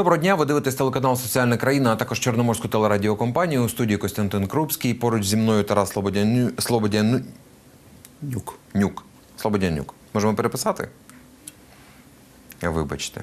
Доброго дня. Ви дивитесь телеканал Соціальна країна, а також Чорноморську телерадіокомпанію. У студії Костянтин Крупський. Поруч зі мною Тарас Слободяню... Слободяню... Нюк. Нюк. Слободянюк. Можемо переписати? Вибачте.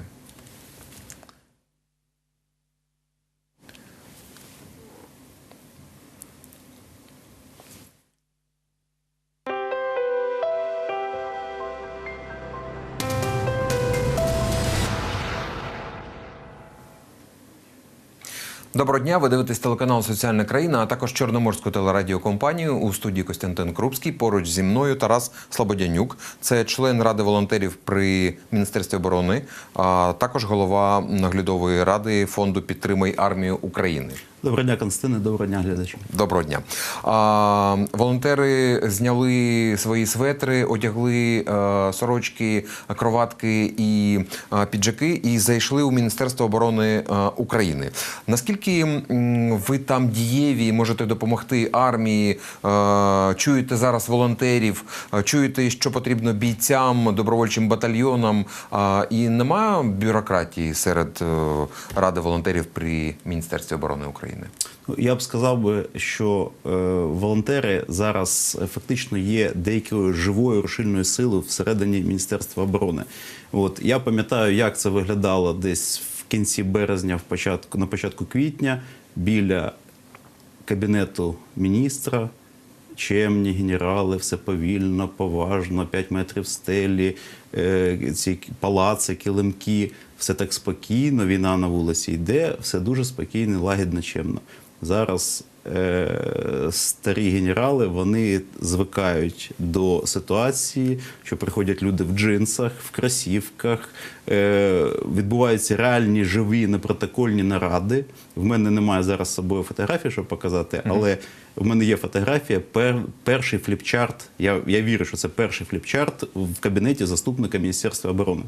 Доброго дня. Ви дивитесь телеканал Соціальна країна, а також Чорноморську телерадіокомпанію у студії Костянтин Крупський. Поруч зі мною Тарас Слободянюк. Це член ради волонтерів при міністерстві оборони, а також голова наглядової ради фонду Підтримай армію України. Доброго дня, Константине, доброго дня, глядачі. Доброго дня. А, волонтери зняли свої светри, одягли е, сорочки, кроватки і е, піджаки і зайшли у Міністерство оборони е, України. Наскільки м, ви там дієві, можете допомогти армії? Е, чуєте зараз волонтерів, е, чуєте, що потрібно бійцям, добровольчим батальйонам? І немає бюрократії серед е, ради волонтерів при Міністерстві оборони України? Ну, Я б сказав би, що волонтери зараз фактично є деякою живою рушильною силою всередині Міністерства оборони. От я пам'ятаю, як це виглядало десь в кінці березня, в початку на початку квітня, біля кабінету міністра. Чемні генерали, все повільно, поважно, 5 метрів стелі, е, ці палаци, килимки, все так спокійно, війна на вулиці йде, все дуже спокійно, лагідно, чемно. Зараз старі генерали вони звикають до ситуації, що приходять люди в джинсах, в кросівках, е, відбуваються реальні живі непротокольні наради. В мене немає зараз з собою фотографії, щоб показати, але в мене є фотографія. Пер, перший фліпчарт. Я, я вірю, що це перший фліпчарт в кабінеті заступника Міністерства оборони.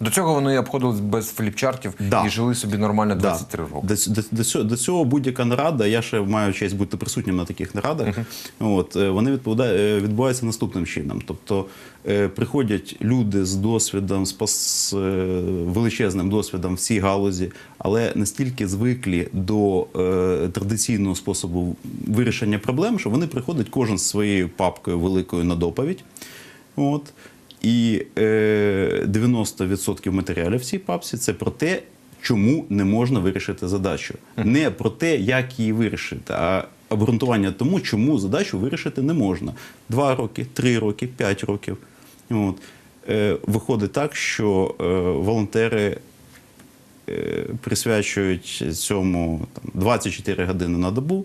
До цього вони обходились без фліпчартів Да. і жили собі нормально 23 роки. До, до, до, цього, до цього будь-яка нарада, я ще маю честь бути присутнім на таких нарадах. От, е, вони е, відбуваються наступним чином. Тобто е, приходять люди з досвідом, з е, величезним досвідом в цій галузі, але настільки звиклі до е, традиційного способу вирішення проблем, що вони приходять кожен з своєю папкою великою на доповідь. От. І е, 90% матеріалів в цій папці це про те, чому не можна вирішити задачу. Не про те, як її вирішити, а обґрунтування тому, чому задачу вирішити не можна. Два роки, три роки, п'ять років. От. Е, виходить так, що е, волонтери е, присвячують цьому там, 24 години на добу,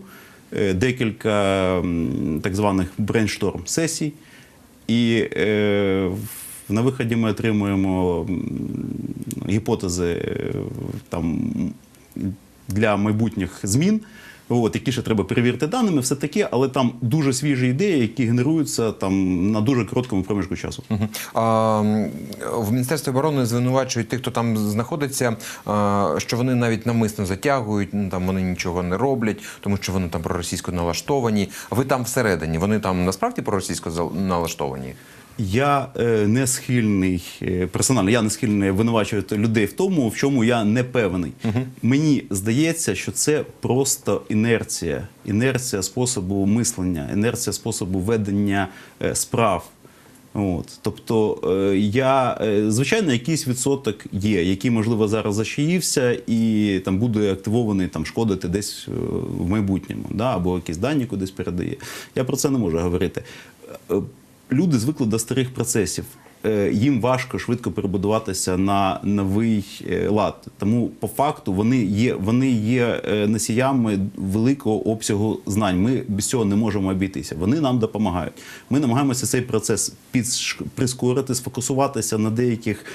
е, декілька так званих брейншторм сесій. І е, на виході ми отримуємо гіпотези е, там, для майбутніх змін. От, які ще треба перевірити даними, все таке, але там дуже свіжі ідеї, які генеруються там на дуже короткому проміжку часу. Мгм. А, в Міністерстві оборони звинувачують тих, хто там знаходиться, а, що вони навіть навмисно затягують, ну, там вони нічого не роблять, тому що вони там проросійсько налаштовані. Ви там всередині, вони там насправді проросійсько налаштовані? Я е, не схильний е, персонально, я не схильний винувачувати людей в тому, в чому я не певний. Мені здається, що це просто інерція, інерція способу мислення, інерція способу ведення е, справ. От, тобто, я звичайно, якийсь відсоток є, який можливо зараз зашиївся і там буде активований там шкодити десь в майбутньому, да, або якісь дані кудись передає. Я про це не можу говорити. Люди звикли до старих процесів. Е, Їм важко швидко перебудуватися на новий е, лад. Тому по факту вони є, вони є е, носіями великого обсягу знань. Ми без цього не можемо обійтися. Вони нам допомагають. Ми намагаємося цей процес прискорити, сфокусуватися на деяких.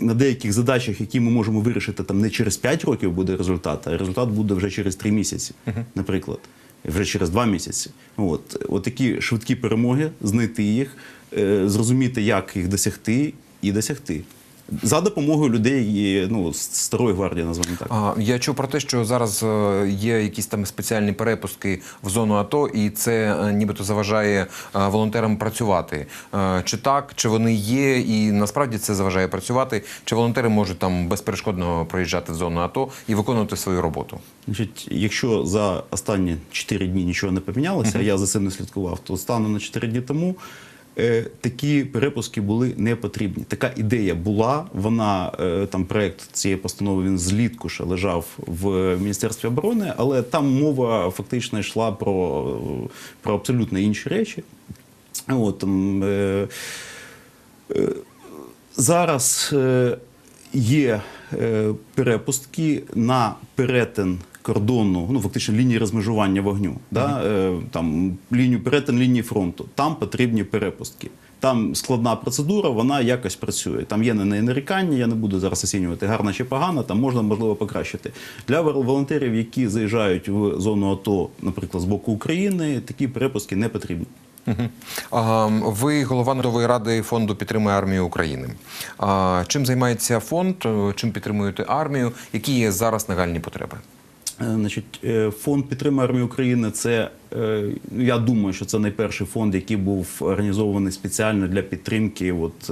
На деяких задачах, які ми можемо вирішити там не через 5 років буде результат, а результат буде вже через 3 місяці, наприклад, вже через два місяці. От, от такі швидкі перемоги, знайти їх, е, зрозуміти, як їх досягти, і досягти. За допомогою людей ну, старої гвардії, назвемо так. А, я чув про те, що зараз е, є якісь там спеціальні перепустки в зону АТО, і це е, нібито заважає е, волонтерам працювати. Чи так, чи вони є, і насправді це заважає працювати? Чи волонтери можуть там безперешкодно проїжджати в зону АТО і виконувати свою роботу? Значить, якщо за останні 4 дні нічого не помінялося, я за цим не слідкував, то станом на 4 дні тому такі перепуски були не потрібні. Така ідея була. Вона е, там проект цієї постанови він злітку ще лежав в Міністерстві оборони, але там мова фактично йшла про, про абсолютно інші речі. От, там, е, Зараз е, є е, перепустки на перетин кордону, ну фактично лінії розмежування вогню, да, е, там лінію перетин лінії фронту. Там потрібні перепустки. Там складна процедура, вона якось працює. Там є на неї нарікання, я не буду зараз оцінювати гарно чи погано, там можна можливо покращити. Для волонтерів, які заїжджають в зону АТО, наприклад, з боку України, такі перепустки не потрібні. Ви голова наглядової ради фонду підтримує армію України. Чим займається фонд? Чим підтримуєте армію? Які є зараз нагальні потреби? Е, Значить, е, фонд підтримує армії України. Це е, я думаю, що це найперший фонд, який був організований спеціально для підтримки от,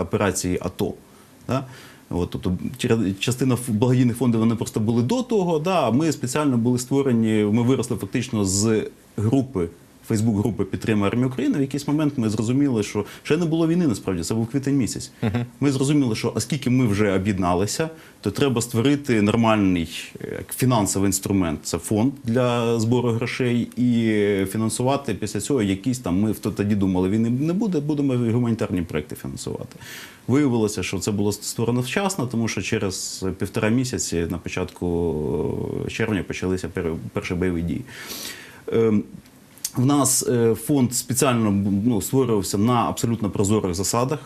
операції АТО. Да? От, тобто частина благодійних фондів вони просто були до того. Да, а ми спеціально були створені. Ми виросли фактично з групи. Фейсбук-групи підтримки армії України. В якийсь момент ми зрозуміли, що ще не було війни. Насправді це був квітень місяць. Ми зрозуміли, що оскільки ми вже об'єдналися, то треба створити нормальний фінансовий інструмент. Це фонд для збору грошей і фінансувати після цього якісь там. Ми в тоді думали, війни не буде, будемо гуманітарні проекти фінансувати. Виявилося, що це було створено вчасно, тому що через півтора місяці на початку е, червня почалися перші бойові дії. В нас е, фонд спеціально ну, створювався на абсолютно прозорих засадах.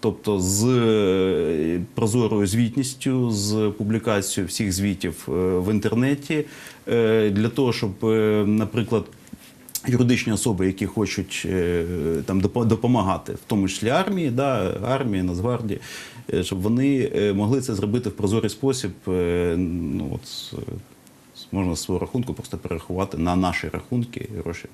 Тобто з е, прозорою звітністю, з публікацією всіх звітів е, в інтернеті, для того, щоб, наприклад, юридичні особи, які хочуть там допомагати, в тому числі армії, да, армії, Нацгвардії, щоб вони могли це зробити в прозорий спосіб. Ну, от, можна з свого рахунку просто перерахувати на наші рахунки гроші.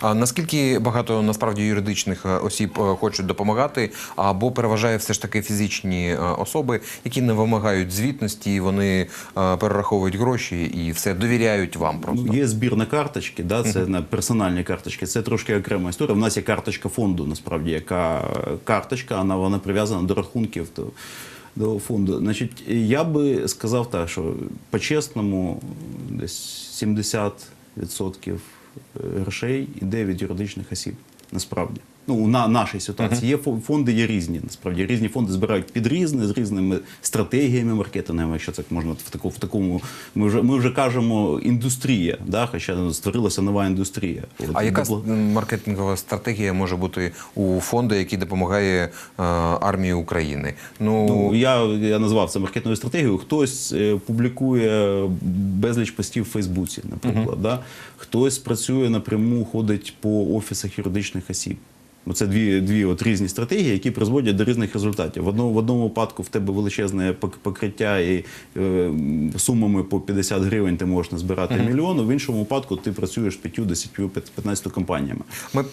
А наскільки багато насправді юридичних е, осіб е, хочуть допомагати, або переважає все ж таки фізичні е, особи, які не вимагають звітності, вони перераховують гроші і все довіряють вам просто. Ну, є збір на карточки, да, це на персональні карточки. Це трошки окрема історія. У нас є карточка фонду, насправді, яка карточка, вона, вона прив'язана до рахунків. До, до фонду. Значить, я би сказав так, що по-чесному, десь 70% грошей йде від юридичних осіб. Насправді. Ну, на нашій ситуації є фонди, є різні. Насправді різні фонди збирають під різне з різними стратегіями маркетинговими, якщо це можна в такому, в такому. Ми вже ми вже кажемо індустрія, да, хоча створилася нова індустрія. От, А яка маркетингова стратегія може бути у фонду, який допомагає е, армії України? Ну, Ну, я, я назвав це маркетинговою стратегією. Хтось е, публікує безліч постів в Фейсбуці, наприклад. Да? Хтось працює напряму, ходить по офісах юридичних осіб. Це дві, дві от різні стратегії, які призводять до різних результатів. В одному, в одному випадку в тебе величезне пок- покриття і е, сумами по 50 гривень ти можеш назбирати мільйон, в іншому випадку ти працюєш 5, 10, 15 компаніями. Ми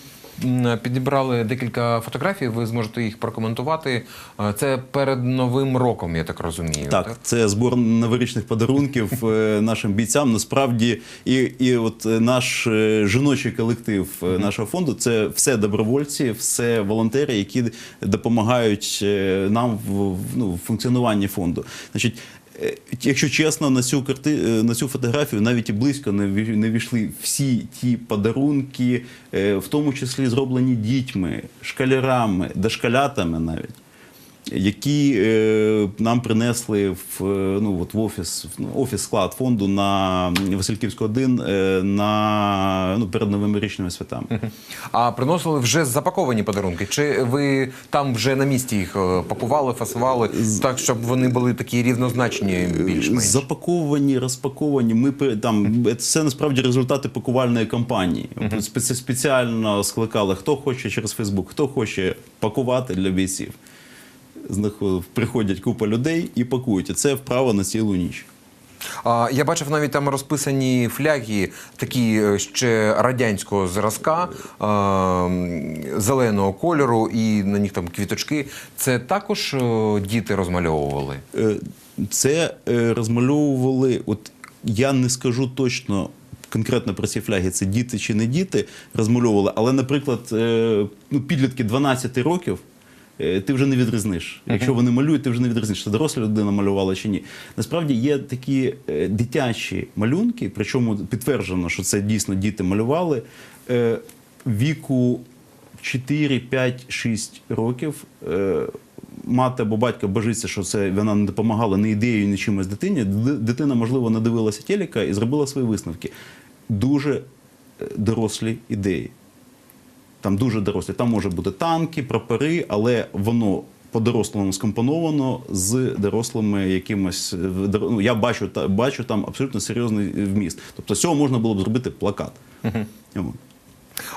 підібрали декілька фотографій, ви зможете їх прокоментувати. Е, Це перед новим роком, я так розумію. Так, це збор новорічних подарунків е, нашим бійцям. Насправді, і, і от е, наш жіночий колектив нашого фонду це все добровольці, все волонтери, які допомагають нам в, в, ну, в функціонуванні фонду. Значить. Е, Якщо чесно, на цю карти е, на цю фотографію навіть і близько не ві- не війшли всі ті подарунки, е, в тому числі зроблені дітьми, школярами, дошколятами навіть які е, нам принесли в, е, ну, от в офіс, в, ну, офіс склад фонду на Васильківську 1 е, на, ну, перед новими річними святами. А приносили вже запаковані подарунки? Чи ви там вже на місці їх пакували, фасували, так, щоб вони були такі рівнозначні більш-менш? Запаковані, розпаковані. Ми там це насправді результати пакувальної кампанії. Спеці- Спеціально скликали, хто хоче через Фейсбук, хто хоче пакувати для бійців. Приходять купа людей і пакують. І це вправа на цілу ніч. А, я бачив навіть там розписані фляги, такі е, ще радянського зразка, е, зеленого кольору, і на них там квіточки. Це також е, діти розмальовували. Це розмальовували. От я не скажу точно. Конкретно про ці фляги, це діти чи не діти розмальовували, але, наприклад, ну, підлітки 12 років ти вже не відрізниш. Якщо вони малюють, ти вже не відрізниш, це доросла людина малювала чи ні. Насправді є такі е, дитячі малюнки, причому підтверджено, що це дійсно діти малювали е, віку 4, 5, 6 років. Е, Мати або батько божиться, що це вона не допомагала ні ідеєю, ні чимось дитині. Дитина, можливо, надивилася телека і зробила свої висновки. Дуже е, дорослі ідеї. Там дуже дорослі. Там може бути танки, прапори, але воно по-дорослому скомпоновано з дорослими якимось. е, Ну, я бачу, та- бачу там абсолютно серйозний вміст. Тобто з цього можна було б зробити плакат. От.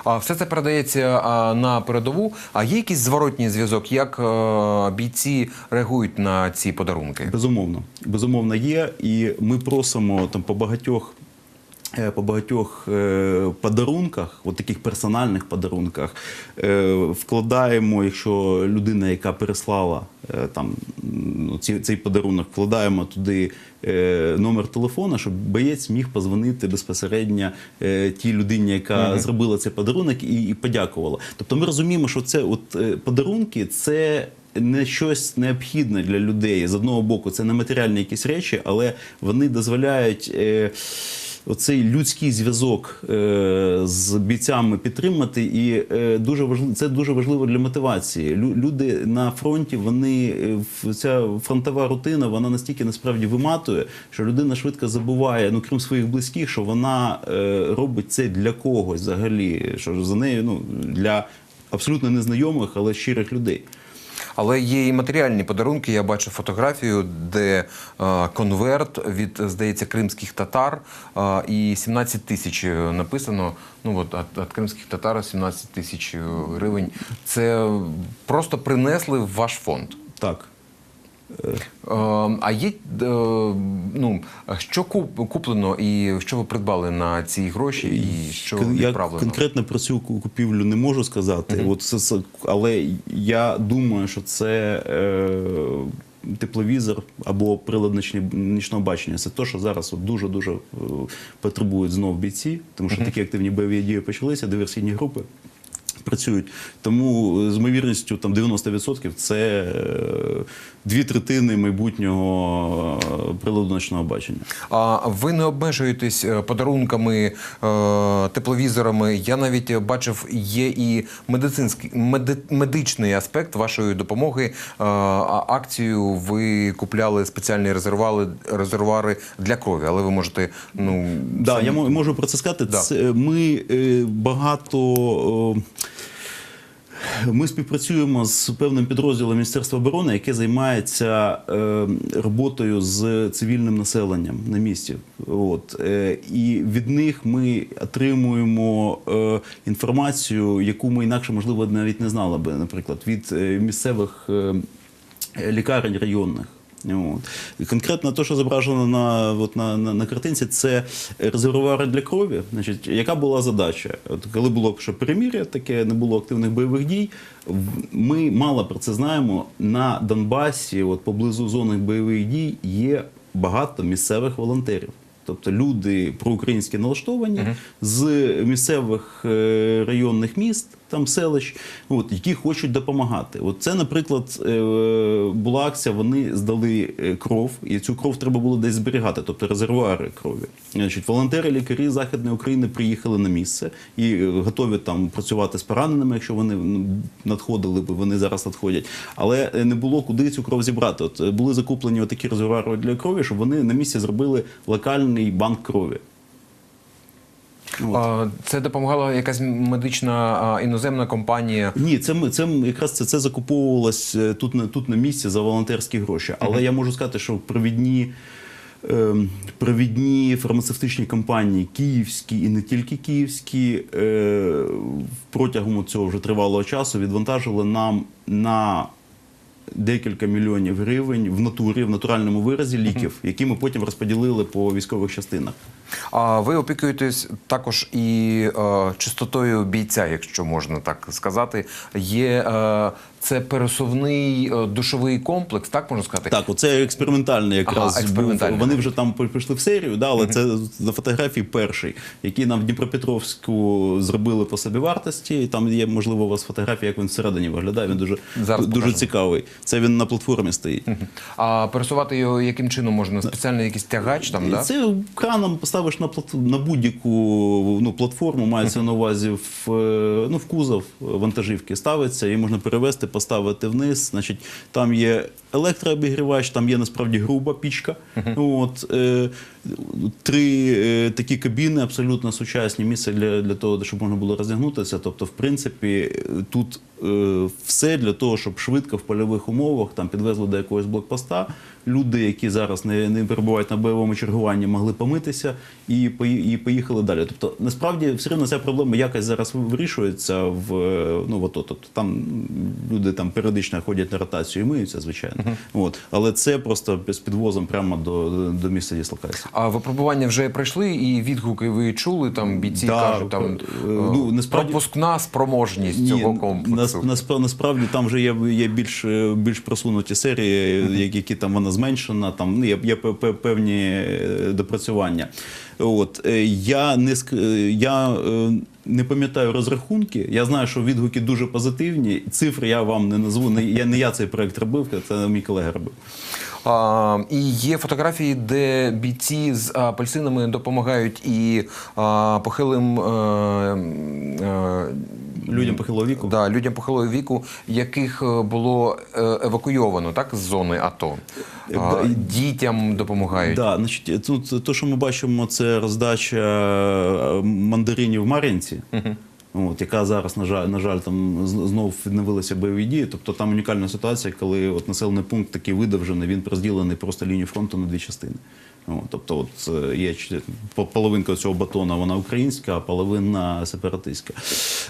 А все це передається а, на передову. А є якийсь зворотній зв'язок, як е, бійці реагують на ці подарунки? Безумовно, безумовно є, і ми просимо там по багатьох. Е, По багатьох е, подарунках, от таких персональних подарунках, е, вкладаємо, якщо людина, яка переслала там ну, цей подарунок, вкладаємо туди номер телефона, щоб боєць міг позвонити безпосередньо тій людині, яка зробила цей подарунок, і, і подякувала. Тобто ми розуміємо, що це от подарунки це не щось необхідне для людей. З одного боку, це не матеріальні якісь речі, але вони дозволяють. Е, Оцей людський зв'язок е, з бійцями підтримати, і е, дуже важливо, це дуже важливо для мотивації. Лю, люди на фронті, вони е, ця фронтова рутина, вона настільки насправді виматує, що людина швидко забуває, ну крім своїх близьких, що вона робить це для когось взагалі, що за нею ну для абсолютно незнайомих, але щирих людей. Але є і матеріальні подарунки. Я бачу фотографію, де е, конверт від, здається, кримських татар, е, і 17 тисяч е, написано. Ну от від кримських татар 17 тисяч е, гривень. Це просто принесли в ваш фонд. Так. Е, А є е, ну що куп- куплено і що ви придбали на ці гроші, і що я відправлено? конкретно про цю купівлю не можу сказати. От це, але я думаю, що це е, тепловізор або прилад нічного бачення. Це те, що зараз от дуже дуже е, потребують знов бійці, тому що такі активні бойові дії почалися, диверсійні групи. Працюють тому з ймовірністю там 90% це е, дві третини майбутнього е, приладу ночного бачення. А ви не обмежуєтесь е, подарунками, е, тепловізорами. Я навіть бачив, є і медицинський меди- медичний аспект вашої допомоги. Акцію ви купляли спеціальні резервуари, резервуари для крові, але ви можете ну Да, самі- я можу про це сказати. Да. Це, ми багато. Ми співпрацюємо з певним підрозділом Міністерства оборони, яке займається е, роботою з цивільним населенням на місці. От е, і від них ми отримуємо е, інформацію, яку ми інакше можливо навіть не знали би, наприклад, від місцевих лікарень районних. От. І конкретно те, що зображено на, от на, на, на картинці, це резервуари для крові. Значить, яка була задача? От коли було ще перемір'я, таке не було активних бойових дій. Ми мало про це знаємо. На Донбасі, от поблизу зони бойових дій, є багато місцевих волонтерів. Тобто люди проукраїнські налаштовані з місцевих е, районних міст, там селищ, от, які хочуть допомагати. От це, наприклад, е, була акція, вони здали е, кров, і цю кров треба було десь зберігати, тобто резервуари крові. Значить, волонтери, лікарі Західної України приїхали на місце і е, готові там працювати з пораненими, якщо вони ну, надходили б, вони зараз надходять. Але не було куди цю кров зібрати. От були закуплені такі резервуари для крові, щоб вони на місці зробили локальний банк крові. Це допомагала якась медична іноземна компанія. Ні, це це якраз це, це закуповувалось е, тут на тут на місці за волонтерські гроші. Але я можу сказати, що провідні. ем, Провідні фармацевтичні компанії, київські і не тільки київські, е, протягом цього вже тривалого часу відвантажили нам на декілька мільйонів гривень в натурі, в натуральному виразі ліків, які ми потім розподілили по військових частинах. А ви опікуєтесь також і е, чистотою бійця, якщо можна так сказати. Є е, це пересувний е, душовий комплекс, так можна сказати? Так, оце експериментальний якраз Ага, експериментальний. був. Вони вже там пішли в серію, да, але це на фотографії перший, який нам в Дніпропетровську зробили по собівартості. І Там є, можливо, у вас фотографія, як він всередині виглядає. Він дуже, Зараз дуже покажемо. цікавий. Це він на платформі стоїть. А пересувати його яким чином можна? Спеціальний якийсь тягач там, да? Це краном поставиш на плат... на будь-яку ну, платформу, мається на увазі в, е, ну, в кузов вантажівки ставиться, її можна перевести, поставити вниз. Значить, там є електрообігрівач, там є насправді груба пічка. От, е, три е, такі кабіни, абсолютно сучасні місце для, для того, щоб можна було роздягнутися. Тобто, в принципі, тут е, все для того, щоб швидко в польових умовах там підвезли до якогось блокпоста. Люди, які зараз не, не перебувають на бойовому чергуванні, могли помитися і, і поїхали далі. Тобто, насправді, все одно ця проблема якось зараз вирішується в е, ну в АТО. Тобто там люди там періодично ходять на ротацію і миються, звичайно. От. Але це просто з підвозом прямо до, до місця дислокації. А випробування вже пройшли, і відгуки ви чули, там бійці Да, кажуть, там е, ну, насправді- пропускна спроможність цього комплексу. Нас, насправді, насправді там вже є, є більш, е, більш просунуті серії, які, які там вона зменшена, там ну, є, є пе- пе- певні е, допрацювання. От, е, я не, е, я е, не пам'ятаю розрахунки. Я знаю, що відгуки дуже позитивні. Цифри я вам не назву. Не, я, не я цей проект робив, це мій колега робив. І є фотографії, де бійці з апельсинами допомагають і похилим е, е, Людям похилого віку. Да, людям похилого віку, яких е, було евакуйовано так, з зони ато. А, дітям допомагають. Да, значить, тут те, що ми бачимо, це роздача мандаринів в Мар'їнці. От, яка зараз, на жаль, на жаль, там знову знов відновилися бойові дії. Тобто там унікальна ситуація, коли от населений пункт такий видовжений, він розділений просто лінію фронту на дві частини. От, тобто, от е, є половинка цього батона, вона українська, а половина сепаратистська.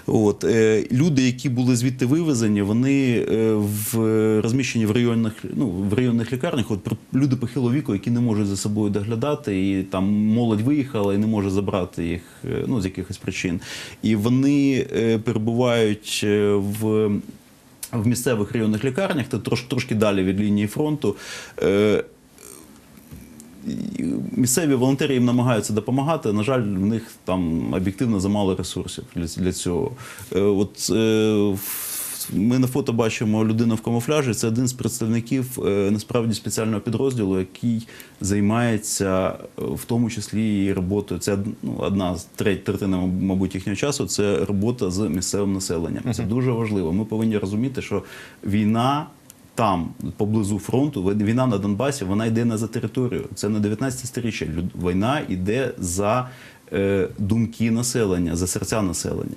От, е, люди, які були звідти вивезені, вони е, в, розміщені в районних, ну, в районних лікарнях. От, люди похилого віку, які не можуть за собою доглядати, і там молодь виїхала і не може забрати їх ну, з якихось причин. І вони перебувають в. В місцевих районних лікарнях, трош, трошки далі від лінії фронту. Місцеві волонтери їм намагаються допомагати. На жаль, в них там об'єктивно замало ресурсів для, для цього. Е, От е, ми на фото бачимо людину в камуфляжі. Це один з представників е, насправді спеціального підрозділу, який займається в тому числі і роботою. Це ну, одна з треть третина, мабуть, їхнього часу. Це робота з місцевим населенням. Це дуже важливо. Ми повинні розуміти, що війна там, поблизу фронту, війна на Донбасі, вона йде не за територію. Це не 19 сторіччя. Війна йде за е, думки населення, за серця населення.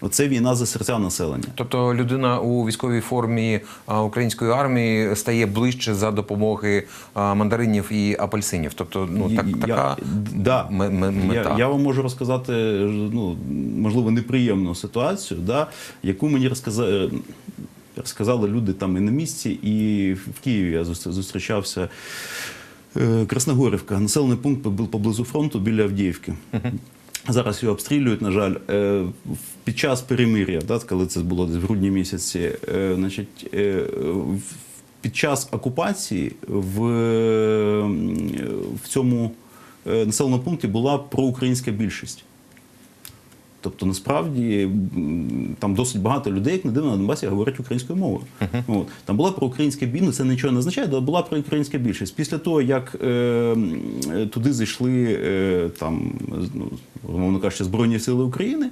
Оце війна за серця населення. Тобто людина у військовій формі а, української армії стає ближче за допомоги а, мандаринів і апельсинів. Тобто, ну так Я- така да. ме- ме- мета. Я, я вам можу розказати, ну, можливо, неприємну ситуацію, да, яку мені розказали, розказали люди там і на місці, і в Києві я зустрічався. Е, Красногорівка, населений пункт бу- поблизу фронту біля Авдіївки. Зараз його обстрілюють, на жаль. Е, Під час перемир'я, да, коли це було десь в грудні місяці, е, значить, під час окупації в, в цьому населеному пункті була проукраїнська більшість. Тобто, насправді там досить багато людей, як не дивно, на Донбасі говорять українською мовою. От. Там була проукраїнська більшість, ну це нічого не означає, але була проукраїнська більшість. Після того, як е, е, туди зайшли е, там, ну, кажучи, Збройні Сили України.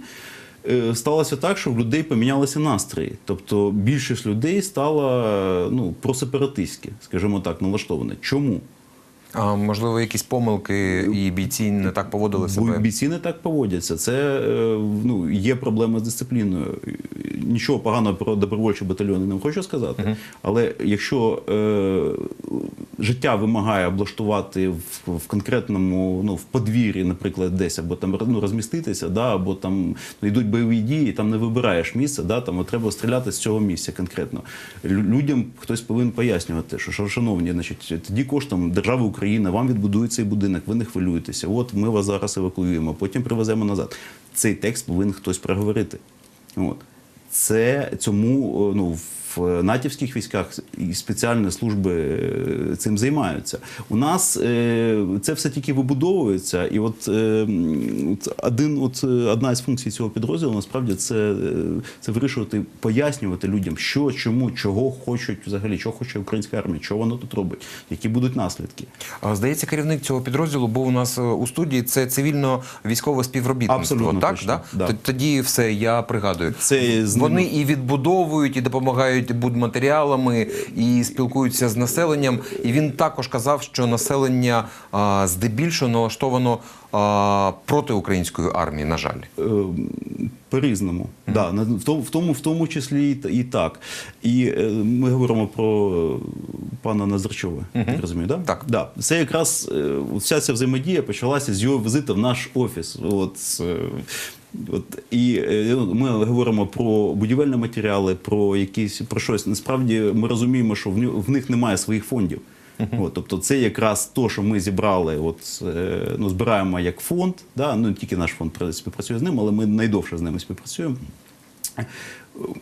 е, Сталося так, що в людей помінялися настрої. Тобто більшість людей стала ну, просепаратистськи, скажімо так, налаштована. Чому? А можливо, якісь помилки і бійці не так поводили себе. бійці не так поводяться. Це е, ну, є проблема з дисципліною. Нічого поганого про добровольчі батальйони не хочу сказати. Але якщо е, життя вимагає облаштувати в, в конкретному, ну в подвір'ї, наприклад, десь або там ну, розміститися, да, або там ну, йдуть бойові дії, там не вибираєш місце, да, там треба стріляти з цього місця конкретно. Людям хтось повинен пояснювати, що, шановні, значить, тоді коштом держави України вам відбудують цей будинок, ви не хвилюєтеся. От ми вас зараз евакуюємо, потім привеземо назад. Цей текст повинен хтось проговорити. От. Це цьому ну, в натівських військах і спеціальні служби е, цим займаються. У нас е, це все тільки вибудовується, і от, е, один, от е, одна із функцій цього підрозділу насправді це, е, це вирішувати, пояснювати людям, що, чому, чого хочуть взагалі, що хоче українська армія, що вона тут робить, які будуть наслідки. Здається, керівник цього підрозділу був у нас е, у студії. Це цивільно-військове співробітництво. Абсолютно так, точно, да? да. Тоді все я пригадую. Це Вони і відбудовують, і допомагають будматеріалами, і спілкуються з населенням. І він також казав, що населення здебільшого налаштовано проти української армії. На жаль. Е, По-різному, да, на- в тому, в тому, в тому числі і, так. І е, ми говоримо про пана Назарчова, я так розумію, да? Так. Да. Це якраз е, вся ця взаємодія почалася з його візиту в наш офіс. От, От і е, ми говоримо про будівельні матеріали, про якісь про щось. Насправді ми розуміємо, що в, в них немає своїх фондів. От, тобто, це якраз то, що ми зібрали, от е, ну збираємо як фонд. Да? Ну не тільки наш фонд співпрацює з ним, але ми найдовше з ними співпрацюємо.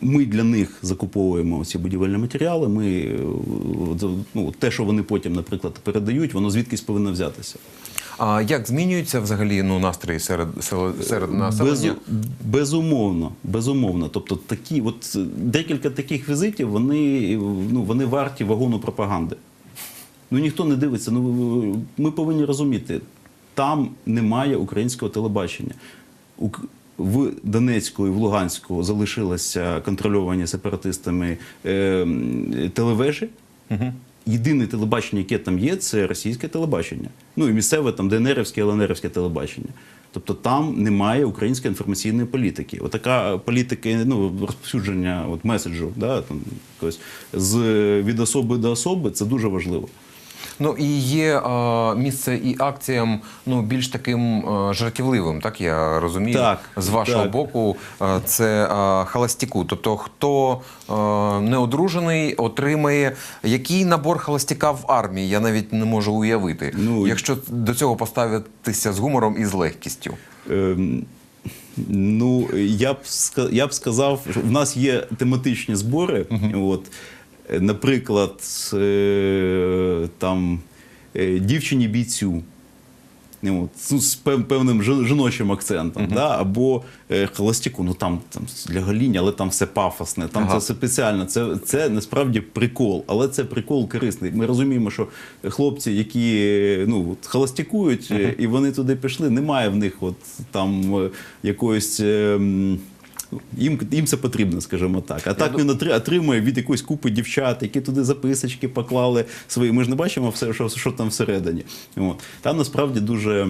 Ми для них закуповуємо ці будівельні матеріали. Ми е, ну, те, що вони потім, наприклад, передають, воно звідкись повинно взятися. А як змінюються взагалі ну настрої серед серед, населення? Без, безумовно, безумовно. Тобто такі, от е, декілька таких візитів, вони, ну, вони варті вагону пропаганди. Ну ніхто не дивиться. Ну ми повинні розуміти, там немає українського телебачення. В Донецьку і в Луганську залишилися контрольовані сепаратистами е, телевежі. Єдине телебачення, яке там є, це російське телебачення. Ну і місцеве там ДНРівське, ЛНРівське телебачення. Тобто там немає української інформаційної політики. Отака політика ну, розповсюдження от, меседжу да, там, якось, з, від особи до особи це дуже важливо. Ну і є е, місце і акціям ну більш таким е, жартівливим, так я розумію. Так, з вашого так. боку, е, це е, холостяку. Тобто, хто е, не одружений, отримає який набор холостяка в армії, я навіть не можу уявити. Ну, якщо до цього поставитися з гумором і з легкістю. Ем, Ну, я б я б сказав, що в нас є тематичні збори. От, Е, наприклад, е, там е, дівчині бійцю. Ну, от, ну, з певним жіночим акцентом, да? або е, холостяку, ну там, там для гоління, але там все пафосне, там Ага. це все спеціально. Це, це насправді прикол, але це прикол корисний. Ми розуміємо, що хлопці, які е, ну, холостякують, е, і вони туди пішли, немає в них от, там якоїсь. е, їм, їм це потрібно, скажімо так. А так він отримує від якоїсь купи дівчат, які туди записочки поклали свої. Ми ж не бачимо все, що, що там всередині. От. Там насправді дуже,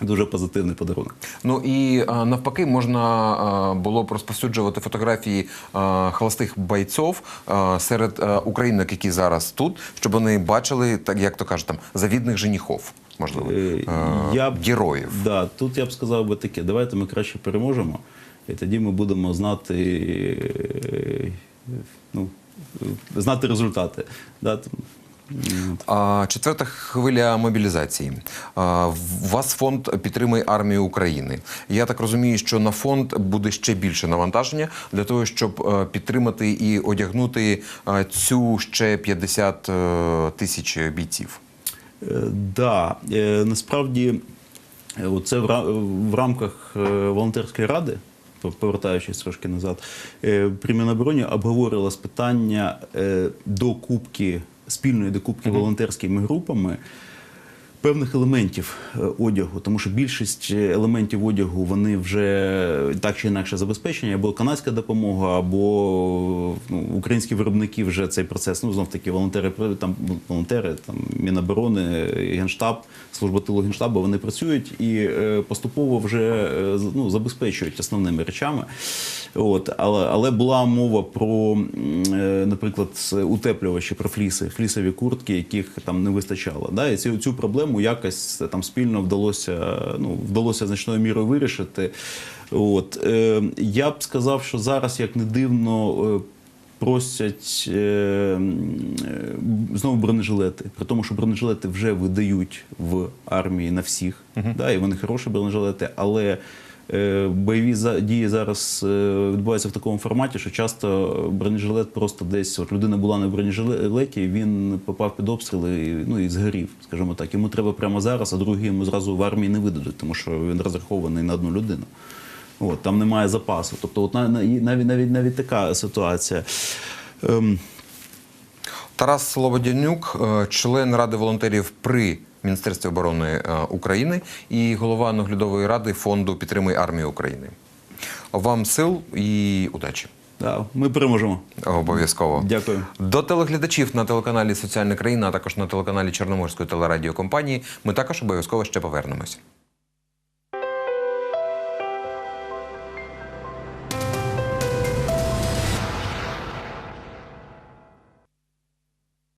дуже позитивний подарунок. Ну і а, навпаки, можна а, було б розповсюджувати фотографії а, холостих бойців а, серед а, українок, які зараз тут, щоб вони бачили, так як то кажуть, там завідних женіхов, можливо, Е, а, я б- героїв. Да, тут я б сказав би таке: давайте ми краще переможемо, і тоді ми будемо знати, е, ну, знати результати. Да, А, четверта хвиля мобілізації. Вас фонд підтримує армію України. Я так розумію, що на фонд буде ще більше навантаження для того, щоб е, підтримати і одягнути е, цю ще 50 е, тисяч бійців. Е, Да, насправді це в, рамках волонтерської ради, повертаючись трошки назад, е, при Мінобороні обговорилось питання е, докупки, спільної докупки волонтерськими групами певних елементів е, одягу, тому що більшість е, елементів одягу вони вже так чи інакше забезпечені, або канадська допомога, або ну, українські виробники вже цей процес. Ну знов таки волонтери там волонтери, там Міноборони, генштаб, служба тилу генштабу. Вони працюють і е, поступово вже е, ну, забезпечують основними речами. От, але, але була мова про, е, наприклад, утеплювачі, про фліси, флісові куртки, яких там не вистачало. Да? І цю, цю проблему якось там спільно вдалося, ну, вдалося значною мірою вирішити. От, е, я б сказав, що зараз, як не дивно, е, просять е, е, знову бронежилети, при тому, що бронежилети вже видають в армії на всіх, да, і вони хороші бронежилети, але бойові за- дії зараз е, відбуваються в такому форматі, що часто бронежилет просто десь от людина була на бронежилеті, він попав під обстріли ну, і згорів, скажімо так. Йому треба прямо зараз, а другий йому зразу в армії не видадуть, тому що він розрахований на одну людину. От, там немає запасу. Тобто, от на- на- навіть, навіть, навіть така ситуація. Ем, Тарас Слободянюк, е, член Ради волонтерів при Міністерстві оборони е, України і голова наглядової ради фонду Підтримуй армію України. Вам сил і удачі. да, ми переможемо. Обов'язково. Дякую. До телеглядачів на телеканалі Соціальна країна, а також на телеканалі Чорноморської телерадіокомпанії. Ми також обов'язково ще повернемось.